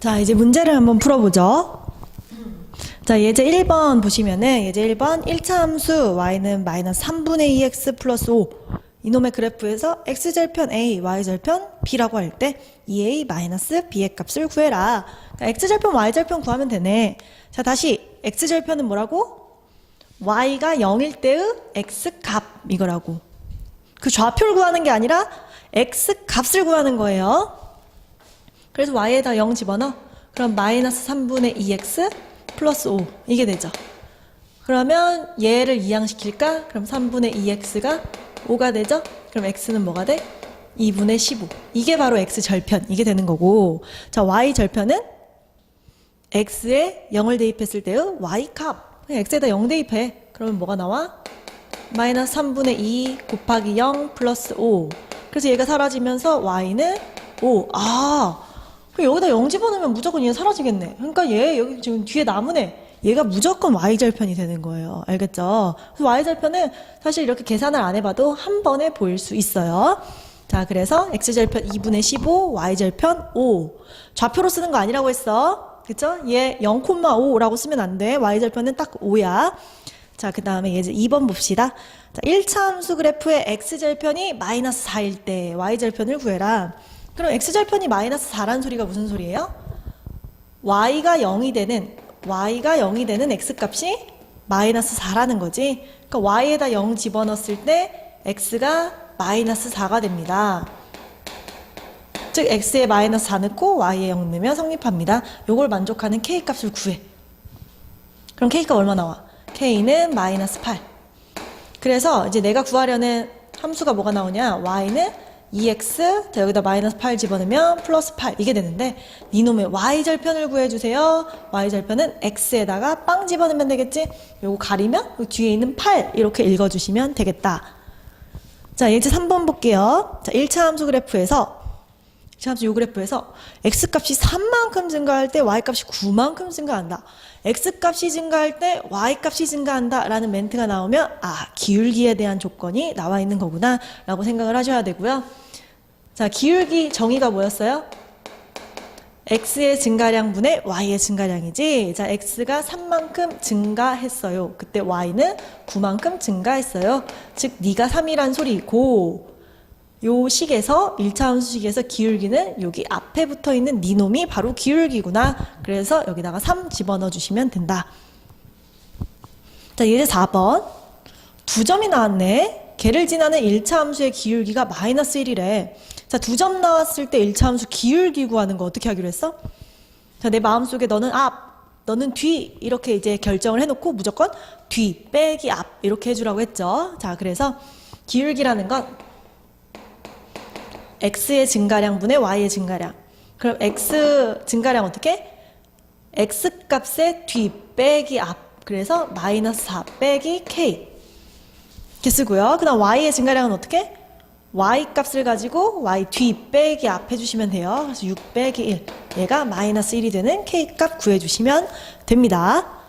자, 이제 문제를 한번 풀어보죠. 자, 예제 1번 보시면은, 예제 1번 1차 함수 y는 마이너스 3분의 2x 플러스 5. 이놈의 그래프에서 x절편 a, y절편 b라고 할 때 2a 마이너스 b의 값을 구해라. 그러니까 x절편, y절편 구하면 되네. 자, 다시 x절편은 뭐라고? y가 0일 때의 x값 이거라고. 그 좌표를 구하는 게 아니라 x값을 구하는 거예요. 그래서 y에다 0 집어넣어. 그럼 마이너스 3분의 2x 플러스 5 이게 되죠. 그러면 얘를 이항시킬까? 그럼 3분의 2x가 5가 되죠? 그럼 x는 뭐가 돼? 2분의 15. 이게 바로 x 절편. 이게 되는 거고. 자, y 절편은 x에 0을 대입했을 때의 y 값. x에다 0 대입해. 그러면 뭐가 나와? 마이너스 3분의 2 곱하기 0 플러스 5. 그래서 얘가 사라지면서 y는 5. 아, 여기다 0 집어넣으면 무조건 얘 사라지겠네. 그러니까 얘 여기 지금 뒤에 남은 애. 얘가 무조건 y절편이 되는 거예요. 알겠죠? 그래서 y절편은 사실 이렇게 계산을 안 해봐도 한 번에 보일 수 있어요. 자, 그래서 x절편 2분의 15, y절편 5. 좌표로 쓰는 거 아니라고 했어. 그쵸? 얘 0,5라고 쓰면 안 돼. y절편은 딱 5야. 자, 그 다음에 이제 2번 봅시다. 자, 1차 함수 그래프의 x절편이 마이너스 4일 때 y절편을 구해라. 그럼 x절편이 마이너스 4란 소리가 무슨 소리예요? y가 0이 되는, y가 0이 되는 x값이 마이너스 4라는 거지. 그러니까 y에다 0 집어넣었을 때 x가 마이너스 4가 됩니다. 즉 x에 마이너스 4 넣고 y에 0 넣으면 성립합니다. 요걸 만족하는 k 값을 구해. 그럼 k가 얼마 나와? k는 마이너스 8. 그래서 이제 내가 구하려는 함수가 뭐가 나오냐? y는 2x, 자, 여기다 마이너스 8 집어넣으면 플러스 8 이게 되는데 니놈의 y절편을 구해주세요. y절편은 x에다가 빵 집어넣으면 되겠지? 요거 가리면 그 뒤에 있는 8 이렇게 읽어주시면 되겠다. 자, 예제 3번 볼게요. 자, 1차 함수 그래프에서 1차 함수 요 그래프에서 x값이 3만큼 증가할 때 y값이 9만큼 증가한다. x값이 증가할 때 y값이 증가한다 라는 멘트가 나오면 아 기울기에 대한 조건이 나와 있는 거구나 라고 생각을 하셔야 되고요. 자 기울기 정의가 뭐였어요? x의 증가량 분의 y의 증가량이지. 자, x가 3만큼 증가했어요. 그때 y는 9만큼 증가했어요. 즉, 네가 3이란 소리고, 요 식에서 1차 함수식에서 기울기는 여기 앞에 붙어 있는 네 놈이 바로 기울기구나. 그래서 여기다가 3 집어넣어 주시면 된다. 자, 예제 4번. 두 점이 나왔네. 개를 지나는 1차 함수의 기울기가 마이너스 1이래. 자, 두 점 나왔을 때 1차 함수 기울기 구하는 거 어떻게 하기로 했어? 자, 내 마음속에 너는 앞, 너는 뒤 이렇게 이제 결정을 해놓고 무조건 뒤 빼기 앞 이렇게 해주라고 했죠. 자, 그래서 기울기라는 건 x의 증가량분의 y의 증가량. 그럼 x 증가량 어떻게? x 값의 뒤 빼기 앞. 그래서 마이너스 4 빼기 k. 쓰고요. 그 다음 y의 증가량은 어떻게? y 값을 가지고 y 뒤 빼기 앞 해주시면 돼요. 그래서 6 빼기 1. 얘가 마이너스 1이 되는 k 값 구해주시면 됩니다.